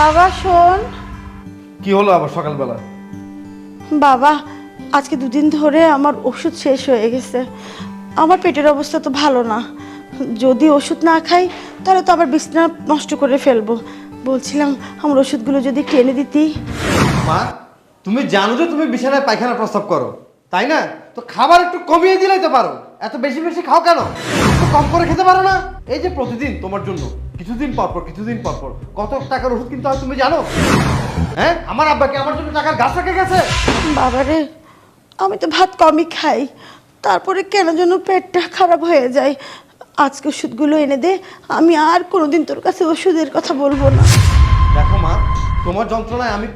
বাবা শোন। কি হলো আবার সকালবেলা? বাবা আজকে দুদিন ধরে আমার ওষুধ শেষ হয়ে গেছে। আমার পেটের অবস্থা তো ভালো না। যদি ওষুধ না খাই তাহলে তো আবার বিছনা নষ্ট করে ফেলব। বলছিলাম আমার ওষুধগুলো যদি টেনে দিতি। মা তুমি জানো যে তুমি বিছানায় পায়খানা প্রস্তাব করো তাই না? তো খাবার একটু কমিয়ে দিলেই তো পারো। এত বেশি বেশি খাও কেন? একটু কম করে খেতে পারো না? এই যে প্রতিদিন তোমার জন্য কিছুদিন পর পর কিছুদিন পর পর। কত টাকার ওষুধ কিনতে হয় তুমি জানো? হ্যাঁ? আমার আব্বাকে আমার জন্য টাকার গাছ রেখে গেছে। বাবারে আমি তো ভাত কমই খাই। তারপরে কেন যেন পেটটা খারাপ হয়ে যায়? আজকে ওষুধগুলো এনে দে আমি আর কোনোদিন তোর কাছে ওষুধের কথা বলব না। দেখো মা তোমার যন্ত্রণায় আমি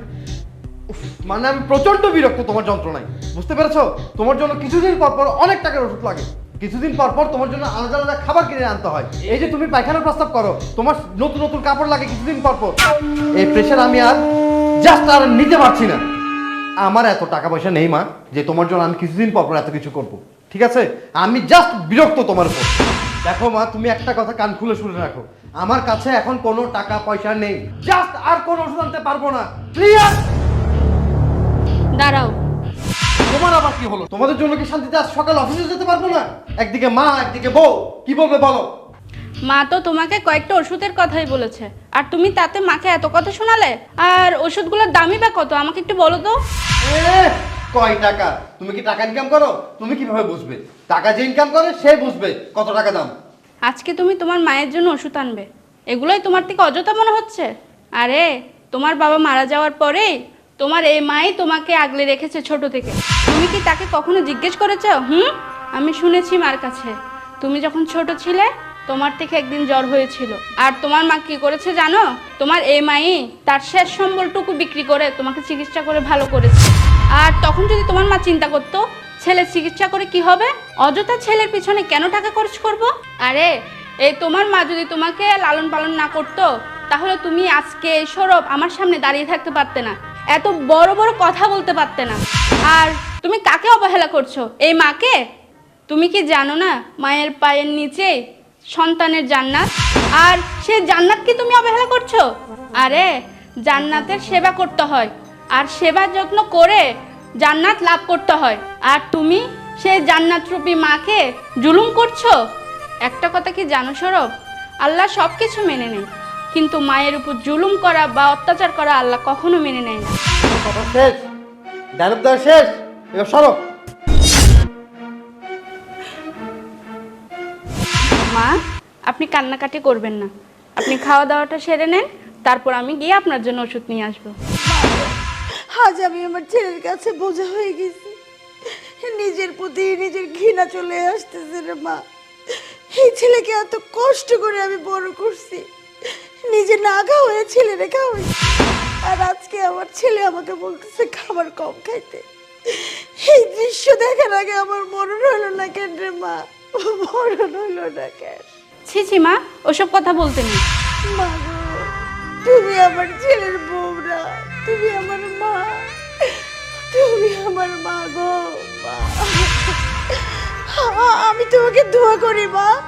উফ, মানে আমি প্রচণ্ড বিরক্ত তোমার যন্ত্রণায়। বুঝতে পেরেছ? তোমার জন্য কিছুদিন পর পর অনেক টাকার ওষুধ লাগে। কিছুদিন পর পর তোমার জন্য আলাদা আলাদা খাবার কিনে আনতে হয়। এই যে তুমি পায়খানার প্রস্তাব করো, তোমার নতুন নতুন কাপড় লাগে কিছুদিন পর পর। এই প্রেশার আমি আর জাস্ট আর নিতে পারছি না। আমার এত টাকা পয়সা নেই, মা, যে তোমার জন্য আমি কিছুদিন পর পর এত কিছু করব। ঠিক আছে? আমি জাস্ট বিরক্ত তোমার উপর। দেখো, মা, তুমি একটা কথা কান খুলে শুনে রাখো। আমার কাছে এখন কোনো টাকা পয়সা নেই। জাস্ট আর কোনো ওষুধ আনতে পারব না। ক্লিয়ার দাঁড়াও। তোমার আবার কি হলো? তোমাদের জন্য কি শান্তিতে আজ সকাল অফিসে যেতে পারব না? একদিকে মা একদিকে বউ কি বলবে বলো? মা তো তোমাকে কয়েকটা ওষুধের কথাই বলেছে। আর তুমি তাতে মাকে এত কথা শোনালে? আর ওষুধগুলোর দামই বা কত? আমাকে একটু বলো তো। এ, কয় টাকা? তুমি কি টাকা ইনকাম করো? তুমি কীভাবে বুঝবে? টাকা যে ইনকাম করে সে বুঝবে কত টাকা দাম। আজকে তুমি তোমার মায়ের জন্য ওষুধ আনবে। এগুলোই তোমার থেকে অযথা মনে হচ্ছে? আরে তোমার বাবা মারা যাওয়ার পরেই তোমার এই মাই তোমাকে আগলে রেখেছে ছোট থেকে। তুমি কি তাকে কখনো জিজ্ঞেস করেছ? হুম? আমি শুনেছি মার কাছে। তুমি যখন ছোট ছিলে, তোমার থেকে একদিন জ্বর হয়েছিল। আর তোমার মা কি করেছে জানো? তোমার এই মাই তার শেষ সম্বলটুকু বিক্রি করে তোমাকে চিকিৎসা করে ভালো করেছে। আর তখন যদি তোমার মা চিন্তা করতো, ছেলের চিকিৎসা করে কি হবে? অযথা ছেলের পিছনে কেন টাকা খরচ করব? আরে, এই তোমার মা যদি তোমাকে লালন পালন না করতো, তাহলে তুমি আজকে সৌরভ আমার সামনে দাঁড়িয়ে থাকতে পারতে না। এত বড় বড় কথা বলতে পারতে না। আর তুমি কাকে অবহেলা করছ? এই মাকে? তুমি কি জানো না মায়ের পায়ের নিচে সন্তানের জান্নাত? আর সে জান্নাত কি তুমি অবহেলা করছ? আরে, জান্নাতের সেবা করতে হয়। আর সেবা যত্ন করে জান্নাত লাভ করতে হয়। আর তুমি সেই জান্নাত রূপী মাকে জুলুম করছ? একটা কথা কি জানো সরব আল্লাহ সব কিছু মেনে নেয়। কিন্তু মায়ের উপর জুলুম করা বা অত্যাচার করা আল্লাহ কখনো মেনে নেয় না। কথা শেষ? ডায়লগ দেওয়া শেষ? এবার সরো। মা আপনি কান্নাকাটি করবেন না। আপনি খাওয়া দাওয়াটা সেরে নেন তারপর আমি গিয়ে আপনার জন্য ওষুধ নিয়ে আসব। আজ আমি আমার ছেলের কাছে বোঝা হয়ে গেছি। নিজের প্রতি নিজের ঘৃণা চলে আসতেছে রে মা। এই ছেলেকে এত কষ্ট করে আমি বড় করছি। নিজে না খাওয়া ছেলে রে খাওয়াই আর আজকে আমার ছেলে আমাকে বলতেছে খাবার কম খাইতে। এই দৃশ্য দেখার আগে আমার মরণ হলো না কেন রে মা? মরণ হলো না কেন? ছি ছি মা ওসব কথা বলতে নেই। মা গো, তুমি আমার ছেলের বউ না তুমি আমার মা। তুমি আমার মা গো মা। আ- আমি তোমাকে দোয়া করি মা।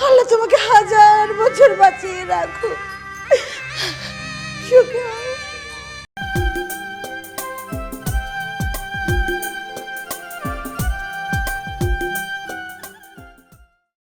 আল্লাহ তোমাকে হাজার বছর বাঁচিয়ে রাখো। সুখে